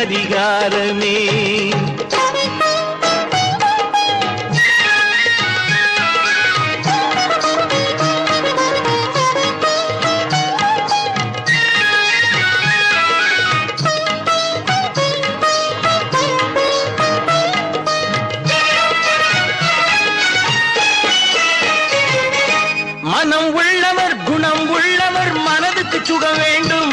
அதிகாரமே. மனம் உள்ளவர் குணம் உள்ளவர் மனதுக்கு சுகம் வேண்டும்.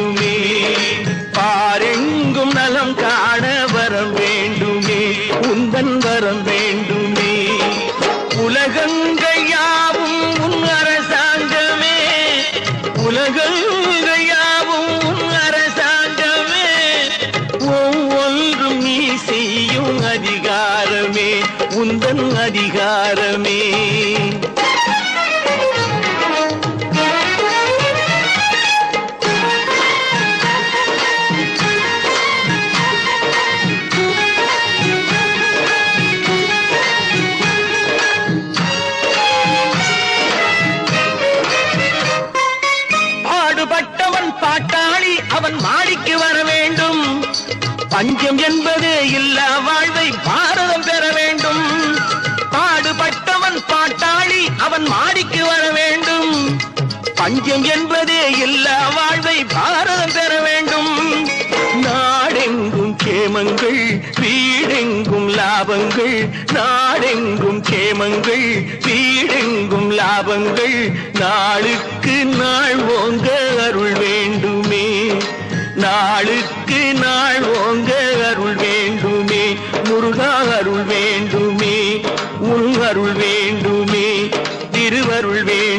அதிகாரமே. பாடுபட்டவன் பாட்டாளி அவன் மாடிக்கு வர வேண்டும். பஞ்சம் என்பது இல்லை. பஞ்சம் என்பதே எல்லா வாழ்வை பாரதம் பெற வேண்டும். நாடெங்கும் கேமங்கள் வீடெங்கும் லாபங்கள். நாடெங்கும் கேமங்கள் வீடெங்கும் லாபங்கள். நாளுக்கு நாள் ஓங்க அருள் வேண்டுமே. நாளுக்கு நாள் ஓங்க அருள் வேண்டுமே. முருகா அருள் வேண்டுமே. உன் அருள் வேண்டுமே. திருவருள் வேண்டும்